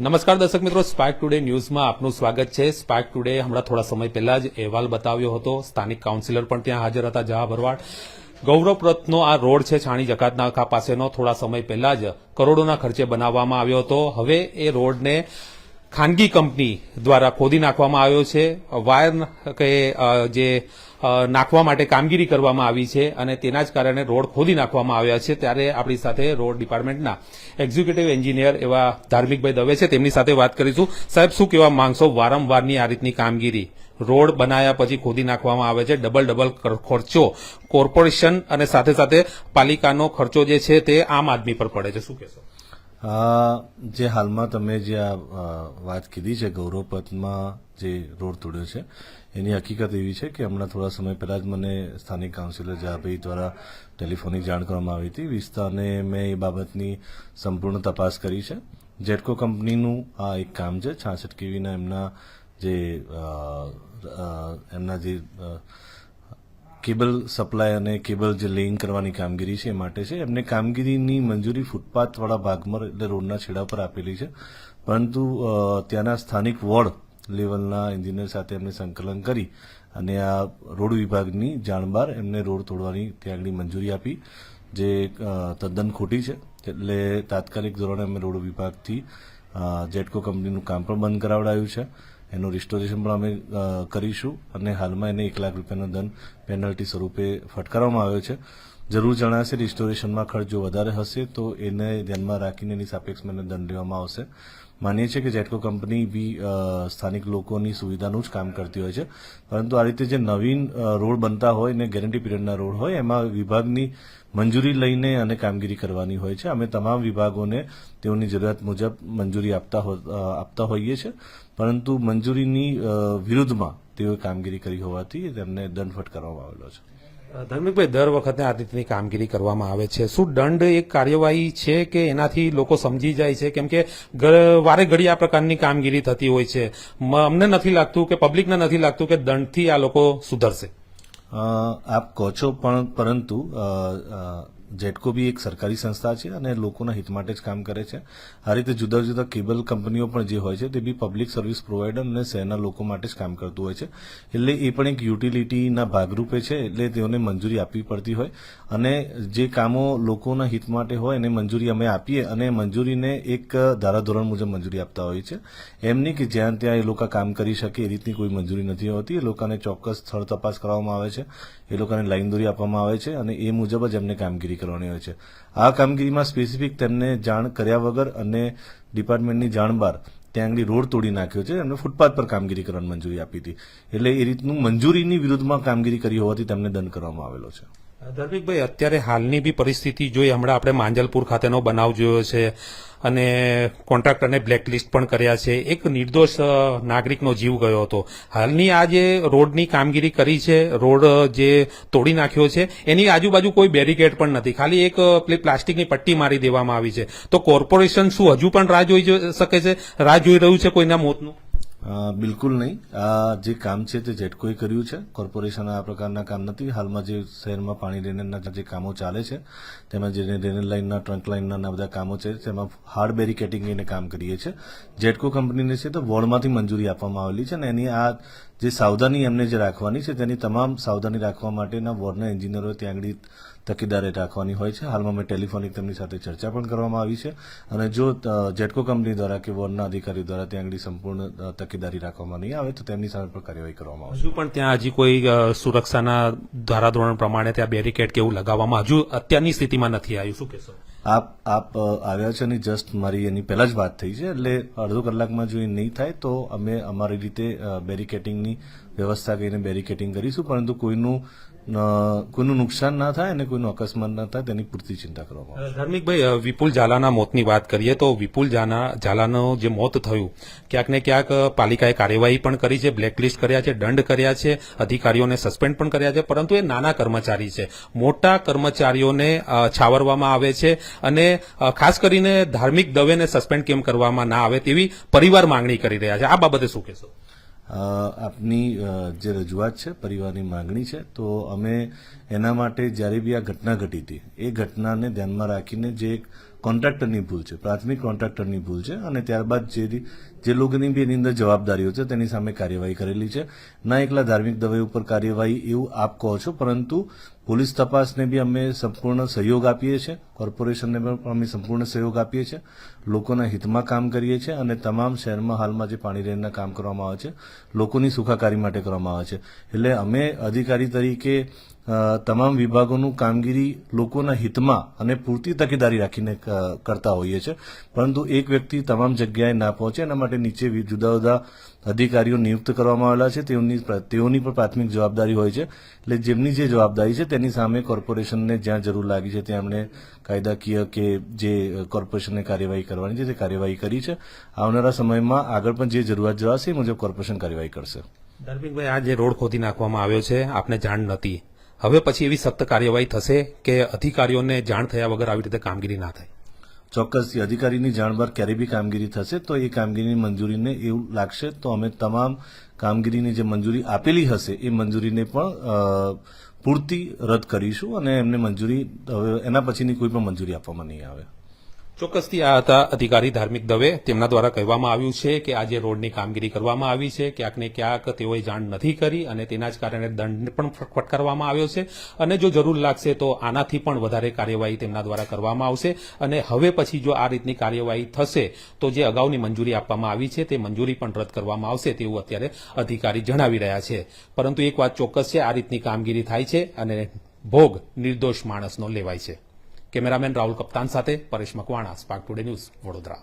નમસ્કાર દર્શક મિત્રો સ્પાર્ક ટુડે ન્યૂઝમાં આપનું સ્વાગત છે. સ્પાર્ક ટુડે હમણાં થોડા સમય પહેલા જ અહેવાલ બતાવ્યો હતો. સ્થાનિક કાઉન્સિલર પણ ત્યાં હાજર હતા જહા ભરવાડ. ગૌરવપ્રતનો આ રોડ છે છાણી જકાતનાકા પાસેનો. થોડા સમય પહેલા જ કરોડોના ખર્ચે બનાવવામાં આવ્યો હતો. હવે એ રોડને ખાનગી કંપની દ્વારા ખોદી નાખવામાં આવ્યો છે. વાયર કે જે નાખવા માટે કામગીરી કરવામાં આવી છે અને તેના જ કારણે રોડ ખોદી નાખવામાં આવ્યા છે. ત્યારે આપણી સાથે રોડ ડિપાર્ટમેન્ટના એક્ઝિક્યુટિવ એન્જિનિયર એવા ધાર્મિકભાઈ દવે છે. તેમની સાથે વાત કરીશું. સાહેબ, શું કહેવા માંગશો? વારંવારની આ રીતની કામગીરી. રોડ બનાયા પછી ખોદી નાખવામાં આવે છે. ડબલ ડબલ ખર્ચો. કોર્પોરેશન અને સાથે સાથે પાલિકાનો ખર્ચો જે છે તે આમ આદમી પર પડે છે. શું કહેશો? જે હાલમાં તમે જે આ વાત કીધી છે ગૌરવપથમાં જે રોડ તોડ્યો છે, એની હકીકત એવી છે કે હમણાં થોડા સમય પહેલાં જ મને સ્થાનિક કાઉન્સિલર જાભાઈ દ્વારા ટેલિફોનિક જાણ કરવામાં આવી હતી. વિસ્તારને મેં એ બાબતની સંપૂર્ણ તપાસ કરી છે. જેટકો કંપનીનું આ એક કામ છે, છાસઠ કેવીના એમના જે એમના જે કેબલ સપ્લાય અને કેબલ જે લેઇંગ કરવાની કામગીરી છે એ માટે છે. એમને કામગીરીની મંજૂરી ફૂટપાથવાળા ભાગમાં એટલે રોડના છેડા પર આપેલી છે. પરંતુ ત્યાંના સ્થાનિક વોર્ડ લેવલના એન્જિનિયર સાથે એમને સંકલન કરી અને આ રોડ વિભાગની જાણબાર એમને રોડ તોડવાની ત્યાંની મંજૂરી આપી, જે તદ્દન ખોટી છે. એટલે તાત્કાલિક ધોરણે અમે રોડ વિભાગથી જેટકો કંપનીનું કામ પણ બંધ કરાવડાયું છે. એનું રિસ્ટોરેશન પણ અમે કરીશું અને હાલમાં એને એક લાખ રૂપિયાનો દંડ પેનલ્ટી સ્વરૂપે ફટકારવામાં આવ્યો છે. જરૂર જણાશે રિસ્ટોરેશનમાં ખર્ચ વધારે હશે તો એને ધ્યાનમાં રાખીને એની સાપેક્ષમાં એને દંડ લેવામાં આવશે. માનીએ છીએ કે જેટકો કંપની બી સ્થાનિક લોકોની સુવિધાનું જ કામ કરતી હોય છે. પરંતુ આ રીતે જે નવીન રોડ બનતા હોય ને ગેરંટી પીરિયડના રોડ હોય, એમાં વિભાગની મંજૂરી લઈને અને કામગીરી કરવાની હોય છે. અમે તમામ વિભાગોને તેઓની જરૂરિયાત મુજબ મંજૂરી આપતા આપતા હોઈએ છીએ પરંતુ મંજૂરીની વિરુદ્ધમાં તેઓએ કામગીરી કરી હોવાથી તેમને દંડ ફટકારવામાં આવેલો છે. ધાર્મિકભાઈ, દર વખતે આ રીતની કામગીરી કરવામાં આવે છે. શું દંડ એક કાર્યવાહી છે કે એનાથી લોકો સમજી જાય છે? કેમ કે વારે ઘડી આ પ્રકારની કામગીરી થતી હોય છે. અમને નથી લાગતું કે, પબ્લિકને નથી લાગતું કે દંડથી આ લોકો સુધરશે. આપ કહો છો પણ, પરંતુ જેટકો બી એક સરકારી સંસ્થા છે અને લોકોના હિત માટે જ કામ કરે છે. આ રીતે જુદા જુદા કેબલ કંપનીઓ પણ જે હોય છે, તે બી પબ્લિક સર્વિસ પ્રોવાઈડર અને શહેરના લોકો માટે જ કામ કરતું હોય છે. એટલે એ પણ એક યુટિલિટીના ભાગરૂપે છે, એટલે તેઓને મંજૂરી આપવી પડતી હોય. અને જે કામો લોકોના હિત માટે હોય, એને મંજૂરી અમે આપીએ અને મંજૂરીને એક ધારાધોરણ મુજબ મંજૂરી આપતા હોઈએ છે એમ નહીં કે જ્યાં ત્યાં એ લોકો કામ કરી શકે એ રીતની કોઈ મંજૂરી નથી હોતી. એ લોકોને ચોક્કસ સ્થળ તપાસ કરવામાં આવે છે. એ લોકોને લાઈન દોરી આપવામાં આવે છે અને એ મુજબ જ એમને કામગીરી કરવાની હોય છે. આ કામગીરીમાં સ્પેસિફિક તેમને જાણ કર્યા વગર અને ડિપાર્ટમેન્ટની જાણ બાર ત્યાં આગળ રોડ તોડી નાખ્યો છે. એમને ફૂટપાથ પર કામગીરી કરવાની મંજૂરી આપી હતી. એટલે એ રીતનું મંજૂરીની વિરુદ્ધમાં કામગીરી કરી હોવાથી તેમને દંડ કરવામાં આવેલો છે. ધાર્મિકભાઈ, અત્યારે હાલની બી પરિસ્થિતિ જોઈ હમણાં આપણે માંજલપુર ખાતેનો બનાવ જોયો છે અને કોન્ટ્રાક્ટરને બ્લેકલિસ્ટ પણ કર્યા છે. એક નિર્દોષ નાગરિકનો જીવ ગયો હતો. હાલની આ જે રોડની કામગીરી કરી છે, રોડ જે તોડી નાખ્યો છે, એની આજુબાજુ કોઈ બેરિકેડ પણ નથી. ખાલી એક પેલી પ્લાસ્ટિકની પટ્ટી મારી દેવામાં આવી છે. તો કોર્પોરેશન શું હજુ પણ રાહ જોઈ શકે છે? રાહ જોઈ રહ્યું છે કોઈના મોતનું? બિલકુલ નહીં. આ જે કામ છે તે જેટકોએ કર્યું છે. કોર્પોરેશન આ પ્રકારના કામ નથી. હાલમાં જે શહેરમાં પાણી ડ્રેનેજના જે કામો ચાલે છે તેમાં જે ડ્રેનેજ લાઇનના, ટ્રંક લાઇનના બધા કામો છે, તેમાં હાર્ડ બેરિકેટિંગ એને કામ કરીએ છીએ જેટકો કંપનીને છે તો વોર્ડમાંથી મંજૂરી આપવામાં આવેલી છે અને એની આ જે સાવધાની એમને જે રાખવાની છે, તેની તમામ સાવધાની રાખવા માટેના વોર્ડના એન્જિનિયરો ત્યાં આગળ તકેદારી રાખવાની હોય છે. હાલમાં મેં ટેલિફોનિક તેમની સાથે ચર્ચા પણ કરવામાં આવી છે અને જો જેટકો કંપની દ્વારા કે વોર્ડના અધિકારી દ્વારા ત્યાં આગળ સંપૂર્ણ તકેદારી રાખવામાં નહીં આવે, તો તેમની સામે પણ કાર્યવાહી કરવામાં આવશે. હજુ પણ ત્યાં હજી કોઈ સુરક્ષાના ધારાધોરણ પ્રમાણે ત્યાં બેરિકેડ કે એવું લગાવવામાં હજુ અત્યારની સ્થિતિમાં નથી આવ્યું. શું કહેશો? આપ આપ આવ્યા છે અને જસ્ટ મારી એની પહેલા જ વાત થઈ છે, એટલે અડધો કલાકમાં જો એ નહીં થાય તો અમે અમારી રીતે બેરિકેટિંગની વ્યવસ્થા કરીને બેરિકેટિંગ કરીશું, પરંતુ કોઈનું કોઈનું નુકસાન ના થાય અને કોઈનું અકસ્માત ના થાય તેની પૂરતી ચિંતા કરવામાં આવે. ધાર્મિકભાઈ વિપુલ ઝાલાના મોતની વાત કરીએ તો વિપુલ ઝાના, ઝાલાનું જે મોત થયું, ક્યાંક ને ક્યાંક પાલિકાએ કાર્યવાહી પણ કરી છે, બ્લેકલિસ્ટ કર્યા છે, દંડ કર્યા છે, અધિકારીઓને સસ્પેન્ડ પણ કર્યા છે, પરંતુ એ નાના કર્મચારી છે. મોટા કર્મચારીઓને છાવરવામાં આવે છે અને ખાસ કરીને ધાર્મિક દવેને સસ્પેન્ડ કેમ કરવામાં ના આવે તેવી પરિવાર માંગણી કરી રહ્યા છે. આ બાબતે શું કહેશો? આપની જે રજૂઆત છે, પરિવારની માંગણી છે, તો અમે એના માટે જ્યારે બી આ ઘટના ઘટી હતી, એ ઘટનાને ધ્યાનમાં રાખીને જે એક કોન્ટ્રાક્ટરની ભૂલ છે, પ્રાથમિક કોન્ટ્રાક્ટરની ભૂલ છે અને ત્યારબાદ જે જે લોકોની બી એની અંદર જવાબદારીઓ છે તેની સામે કાર્યવાહી કરેલી છે. ના એકલા ધાર્મિક દવે ઉપર કાર્યવાહી એવું આપ કહો છો, પરંતુ પોલીસ તપાસને બી અમે સંપૂર્ણ સહયોગ આપીએ છીએ, કોર્પોરેશનને પણ અમે સંપૂર્ણ સહયોગ આપીએ છીએ, લોકોના હિતમાં કામ કરીએ છીએ અને તમામ શહેરમાં હાલમાં જે પાણી રેનના કામ કરવામાં આવે છે, લોકોની સુખાકારી માટે કરવામાં આવે છે. એટલે અમે અધિકારી તરીકે તમામ વિભાગોનું કામગીરી લોકોના હિતમાં અને પૂરતી તકેદારી રાખીને કરતા હોઈએ છીએ પરંતુ એક વ્યક્તિ તમામ જગ્યાએ ના પહોંચે, એના માટે નીચે જુદા જુદા અધિકારીઓ નિયુક્ત કરવામાં આવેલા છે. તેઓની તેઓની પણ પ્રાથમિક જવાબદારી હોય છે. એટલે જેમની જે જવાબદારી છે, તેની સામે કોર્પોરેશનને જ્યાં જરૂર લાગી છે, ત્યાં એમણે કાયદાકીય કે જે કોર્પોરેશનને કાર્યવાહી કરવાની છે, તે કાર્યવાહી કરી છે. આવનારા સમયમાં આગળ પણ જે જરૂરિયાત જણાશે એ મુજબ કોર્પોરેશન કાર્યવાહી કરશે. ધર્મિકભાઈ, આ જે રોડ ખોદી નાખવામાં આવ્યો છે, આપને જાણ નથી. હવે પછી એવી સખ્ત કાર્યવાહી થશે કે અધિકારીઓને જાણ થયા વગર આવી રીતે કામગીરી ના થાય. ચોક્કસથી અધિકારીની જાણ બહાર ક્યારે બી કામગીરી થશે, તો એ કામગીરીની મંજૂરીને એવું લાગશે. તો અમે તમામ કામગીરીની જે મંજૂરી આપેલી હશે, એ મંજૂરીને પણ પૂરતી રદ કરીશું અને એમને મંજૂરી, હવે એના પછીની કોઈ પણ મંજૂરી આપવામાં નહીં આવે. ચોક્કસથી આ હતા અધિકારી ધાર્મિક દવે. તેમના દ્વારા કહેવામાં આવ્યું છે કે આ જે રોડની કામગીરી કરવામાં આવી છે. ક્યાંક ને ક્યાંક તેઓએ જાણ નથી કરી અને તેના જ કારણે દંડ પણ ફટકારવામાં આવ્યો છે. અને જો જરૂર લાગશે તો આનાથી પણ વધારે કાર્યવાહી તેમના દ્વારા કરવામાં આવશે. અને હવે પછી જો આ રીતની કાર્યવાહી થશે તો જે અગાઉની મંજૂરી આપવામાં આવી છે તે મંજૂરી પણ રદ કરવામાં આવશે તેવું અત્યારે અધિકારી જણાવી રહ્યા છે. પરંતુ એક વાત ચોક્કસ છે, આ રીતની કામગીરી થાય છે અને ભોગ નિર્દોષ માણસનો લેવાય છે. કેમેરામેન રાહુલ કપ્તાન સાથે Paresh Makwana spark today news Vadodara.